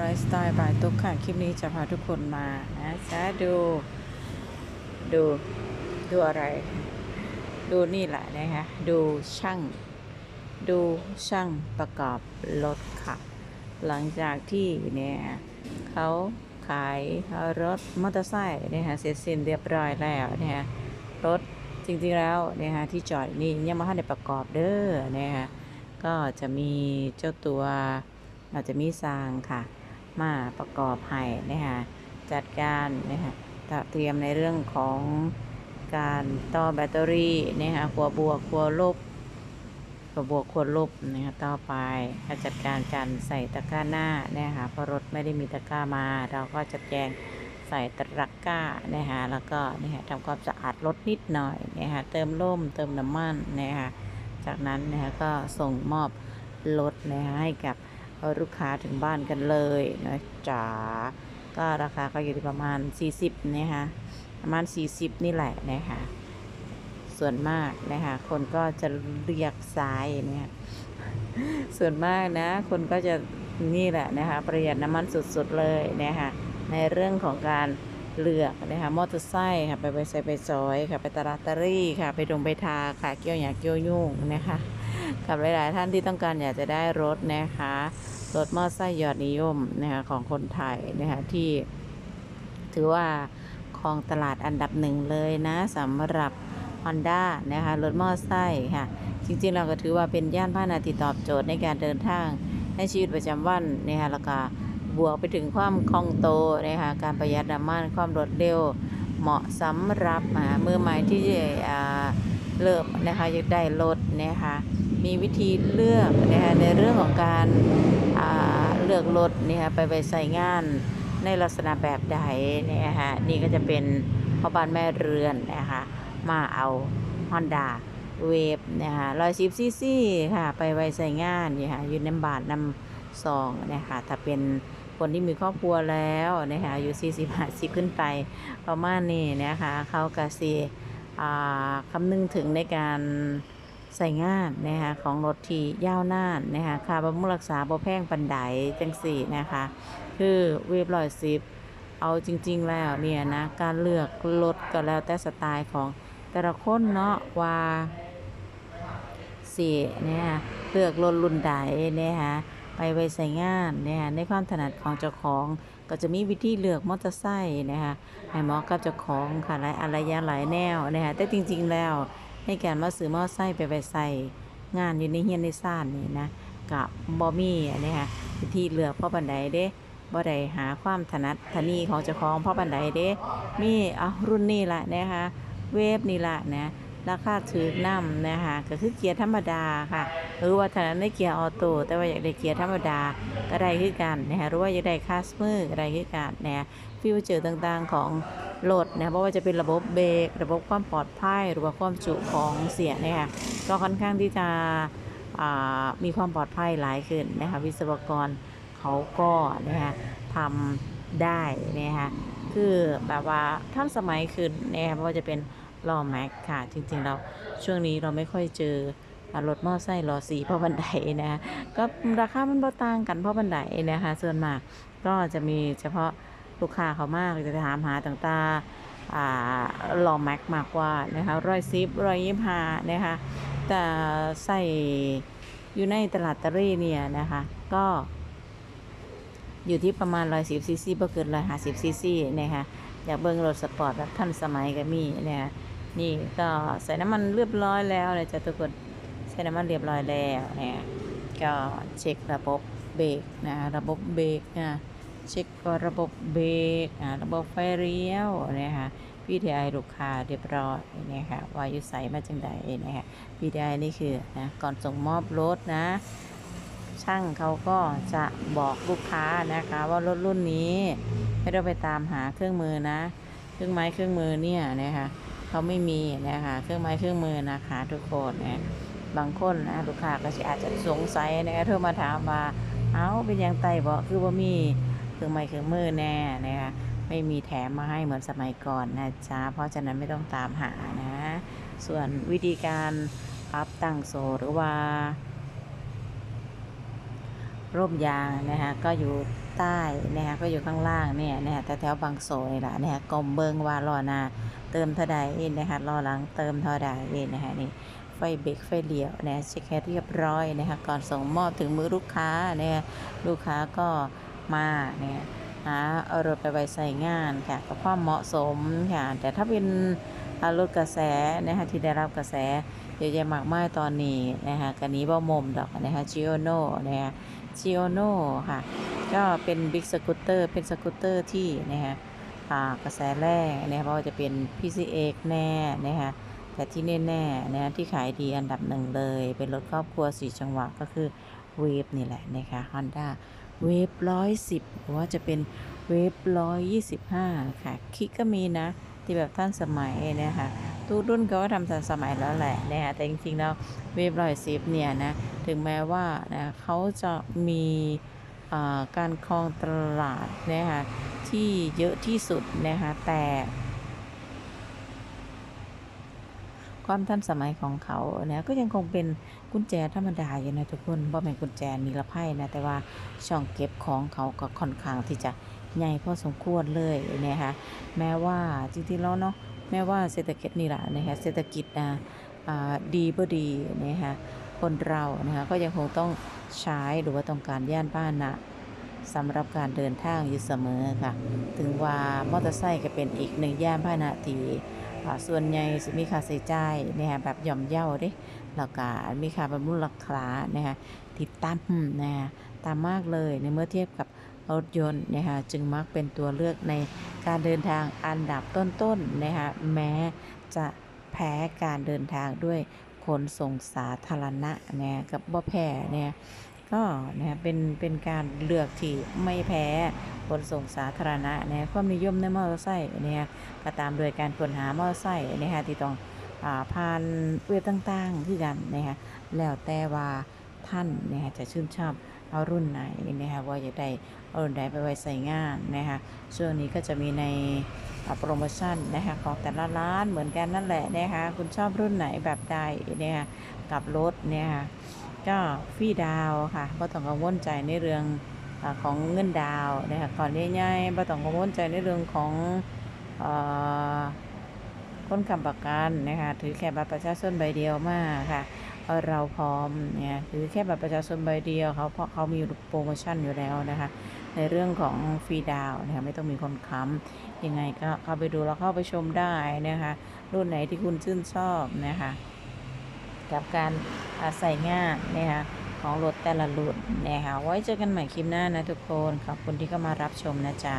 ไลฟ์สไตล์บายตุ๊กค่ะ คลิปนี้จะพาทุกคนมานะจะดู ดู ดูอะไร ดูนี่แหละนะคะ ดูช่าง ดูช่างประกอบรถค่ะ หลังจากที่เนี่ยเขาขายรถมอเตอร์ไซค์นะคะเสร็จสิ้นเรียบร้อยแล้วนะคะรถจริงๆแล้วนะคะที่จอดนี่ยังม่ทันได้ประกอบเด้อนะคะก็จะมีเจ้าตัวอาจจะมีสร้างค่ะ มาประกอบให้นะคะจัดการนะคะเตรียมในเรื่องของการต่อแบตเตอรี่นะคะขัวบวกขัวลบขัวบวกขัวลบนะคะต่อไปก็จัดการการใส่ตะกร้าหน้านะคะเพราะรถไม่ได้มีตะกร้ามา เราก็จัดแจงใส่ตะกร้านะคะแล้วก็นะคะทำความสะอาดรถนิดหน่อยนะคะเติมล่มเติมน้ำมันนะคะจากนั้นนะคะก็ส่งมอบรถนะคะให้กับ ลูกค้าถึงบ้านกันเลยนะจ๋าก็ราคาก็อยู่ที่ประมาณ 40นะคะประมาณ 40 นี่แหละนะคะส่วนมากนะคะคนก็จะเรียกซ้ายเนี่ยส่วนมากนะ คนก็จะนี่แหละนะคะประหยัดน้ำมันสุดๆเลยนะคะในเรื่องของการเลือกนะคะมอเตอร์ไซค์ค่ะไปไปใส่ไปซอยค่ะไปตลาดตรี่ค่ะ ไปดงไปทาค่ะเกี่ยวหยาเกี่ยวยุ่งนะคะกับหลายๆท่านที่ต้องการอยากจะได้รถนะคะ รถมอไซค์ยอดนิยมนะคะของคนไทยนะคะที่ถือว่าครองตลาดอันดับหนึ่งเลยนะสำหรับ Honda นะคะรถมอไซค์ค่ะ จริงๆเราก็ถือว่าเป็นย่านพาหนะที่ตอบโจทย์ในการเดินทางในชีวิตประจำวันนะคะแล้วก็บวกไปถึงความคล่องโตนะคะการประหยัดน้ำมันความรวดเร็วเหมาะสำหรับอ่ามือใหม่ที่เริ่มนะคะอยากได้รถนะคะ มีวิธีเลือกนะคะในเรื่องของการาเลือกรถนะคะไปไปใส่งานในลักษณะแบบใดนะคะนี่ก็จะเป็นพ่อบ้านแม่เรือนนะคะมาเอา Honda เวฟนะคะร้อยสิบซีซีค่ะไปไว้ใส่งานนี่ค่ะอยู่ในบาทนำซองนะคะถ้าเป็นคนที่มีครอบครัวแล้วนะคะอายุ40 50ขึ้นไปประมาณนี้นะคะเขากะสีอ่าคำนึงถึงในการ ใส่งานนะคะของรถที่ยาวนานนะคะค่าบำรุงรักษาบ่แพงปันไดจังสี่นะคะ คือเวฟร้อยสิบเอาจริง ๆ แล้วเนี่ยนะ การเลือกรถก็แล้วแต่สไตล์ของแต่ละคนเนาะว่าสิเนี่ยเลือกรถรุ่นใดนะคะไปไว้ใส่งานเนะคะในความถนัดของเจ้าของก็จะมีวิธีเลือกมอเตอร์ไซค์นะคะให้เหมาะกับเจ้าของค่ะหลายอะไรยะหลายแนวนะคะแต่จริง ๆ แล้ว ในการมาซื้อมอไซค์ไปไปใส่งานอยู่ในเฮียนในซ่านนี่นะกับบอมี่นะคะวิธีเลือกพ่อบันไดเด้บ่ได้หาความถนัดทนีของเจ้าของพ่อบันไดเด้มีเอารุ่นนี้ละนะคะเวฟนี่ละนะราคาถือน้ำนะคะก็คือเกียร์ธรรมดาค่ะหรือว่าถนัดในเกียร์ออโต้แต่ว่าอยากได้เกียร์ธรรมดา ก็ได้คือกันนะคะหรือว่าอยากได้คาสเมอร์ก็ได้คือกันนะฟิวเจอร์ต่างๆของรถนะเพราะว่าจะเป็นระบบเบรกระบบความปลอดภัยหรือว่าความจุของเสียงเนี่ยค่ะก็ค่อนข้างที่จะมีความปลอดภัยหลายขึ้นนะคะวิศวกรเขาก็นะคะทำได้นะคะคือแบบว่าทันสมัยขึ้นนะคะเพราะว่าจะเป็นลอแม็กค่ะ จริงๆเราช่วงนี้เราไม่ค่อยเจอ รถมอไซค์ล้อสีเพราะบันไดนะคะก็ราคามันบ่ต่างกันเพราะบันไดนะคะส่วนมากก็จะมีเฉพาะลูกค้าเขามากจะถามหาต่างๆอ่าลอแม็กมากกว่านะคะร้อยซิปร้อยยี่ห้านะคะแต่ใส่อยู่ในตลาดตะรี่เนี่ยนะคะก็อยู่ที่ประมาณ 110ซีซีบ่เกิน150ซีซีนะคะอยากเบิ่งรถสปอร์ตแบบทันสมัยก็มีนะคะนี่ก็ใส่น้ำมันเรียบร้อยแล้วนะจ๊ะทุกคน ใส่น้ำมันเรียบร้อยแล้วเนี่ยก็เช็คระบบเบรกนะระบบเบรกนะเช็คระบบเบรกอ่าระบบไฟเลี้ยวนะคะพี่ทีไอลูกค้าเรียบร้อยนะคะว่าอยู่ใสมาจังใดนะคะพี่ทีไอนี่คือนะก่อนส่งมอบรถนะ ช่างเขาก็จะบอกลูกค้านะคะว่ารถรุ่นนี้ไม่ต้องไปตามหาเครื่องมือนะเครื่องไม้เครื่องมือเนี่ยนะคะเขาไม่มีนะคะเครื่องไม้เครื่องมือนะคะทุกคนนะ บางคนนะลูกค้าก็อาจจะสงสัยนะคะโทรมาถามว่าเอาเป็นยังไงบอกคือว่ามีเครื่องไม้เครื่องมือแน่นะคะไม่มีแถมมาให้เหมือนสมัยก่อนนะจ๊ะเพราะฉะนั้นไม่ต้องตามหานะ ส่วนวิธีการปรับตั้งโซหรือว่า ร่มยางนะคะก็อยู่ใต้นะคะก็อยู่ข้างล่างเนี่ยนะคะแต่แถวบางโซนี่แหละนะคะกลมเบิงว่ารอนาเติมเท่าใดนะคะรอหลังเติมเท่าใดนะคะนี่ ไฟเบรกไฟเลี้ยวนะเช็คให้เรียบร้อยนะคะก่อนส่งมอบถึงมือลูกค้าเนี่ยลูกค้าก็มาเนี่ยหาเอารถไปไว้ใส่งานค่ะกับความเหมาะสมค่ะแต่ถ้าเป็นอารถกระแสนะคะที่ได้รับกระแสเยอะแยะมากมายตอนนี้นะคะกันนี้บ่มมดอกนะคะจิโอโน่นะคะจิโอโน่ค่ะก็เป็นบิ๊กสกูตเตอร์เป็นสกูตเตอร์ที่นะฮะอ่ากระแสแรกนะเพราะว่าจะเป็น PCX แน่นะฮะ แต่ที่แน่ๆนะที่ขายดีอันดับหนึ่งเลย เป็นรถครอบครัวสี่จังหวะก็คือเวฟนี่แหละนะคะ Honda เวฟร้อยสิบหรือว่าจะเป็นเวฟร้อยยี่สิบห้าค่ะ คิกก็มีนะ ที่แบบท่านสมัยนะคะตู้รุ่นเขาก็ทำทันสมัยแล้วแหละนะคะแต่จริงๆแล้วเวฟร้อยสิบเนี่ยนะ ถึงแม้ว่านะเขาจะมีการครองตลาดนะคะที่เยอะที่สุดนะคะแต่ ความทันสมัยของเขาเนะก็ยังคงเป็นกุญแจธรรมดาอยู่นะทุกคนบ่แม่นกุญแจนิรภัยนะแต่ว่าช่องเก็บของเขาก็ค่อนข้างที่จะใหญ่พอสมควรเลยนะคะแม้ว่าจริงๆแล้วเนาะแม้ว่าเศรษฐกิจนี่แหละนะคะเศรษฐกิจอ่าดีบ่ดีนะคะคนเรานะคะก็ยังคงต้องใช้หรือว่าต้องการย่านพาหนะสำหรับการเดินทางอยู่เสมอค่ะ ถึงว่ามอเตอร์ไซค์ก็เป็นอีกหนึ่งย่านพาหนะที่ อ่าส่วนใหญ่สิมีค่าใช้จ่ายนะคะแบบหย่อมเย่าเด้แล้วก็มีค่าบำรุงรักษานะคะที่ต่ำนะคะต่ำมากเลยในเมื่อเทียบกับรถยนต์นะคะจึงมักเป็นตัวเลือกในการเดินทางอันดับต้นๆนะคะแม้จะแพ้การเดินทางด้วยขนส่งสาธารณะเนี่ยกับบ่แพ้เนี่ย ก็นะเป็นเป็นการเลือกที่ไม่แพ้ขนส่งสาธารณะนะความนิยมในมอเตอร์ไซค์เนี่ยก็ตามโดยการค้นหามอเตอร์ไซค์นะคะที่ต้องอผ่านเวทต่างๆคือกันนะคะแล้วแต่ว่าท่านนะคะจะชื่นชอบเอารุ่นไหนนะคะว่าจะได้เอารุ่นใดไปไว้ใส่งานนะคะช่วงนี้ก็จะมีในโปรโมชั่นนะคะของแต่ละร้านเหมือนกันนั่นแหละนะคะคุณชอบรุ่นไหนแบบใดนะคะกับรถเนี่ยค่ะ ก็ฟรีดาวค่ะบ่ต้องกังวลใจในเรื่องอของเงินดาวนะคะก่อนใหญ่ๆบ่ต้องกังวลใจในเรื่องของอคนคำประกันนะคะถือแค่บัตรประชาชนใบเดียวมากค่ะเราพร้อมเนี่ยถือแค่บัตรประชาชนใบเดียวเขาเพราะเขามีโปรโมชั่นอยู่แล้วนะคะในเรื่องของฟรีดาวนะคะไม่ต้องมีคนค้ำยังไงก็เข้าไปดูแล้วเข้าไปชมได้นะคะรุ่นไหนที่คุณชื่นชอบนะคะ กับการใส่งานนะคะของรถแต่ละรุ่นนะคะไว้เจอกันใหม่คลิปหน้านะทุกคน ขอบคุณที่เข้ามารับชมนะจ๊ะ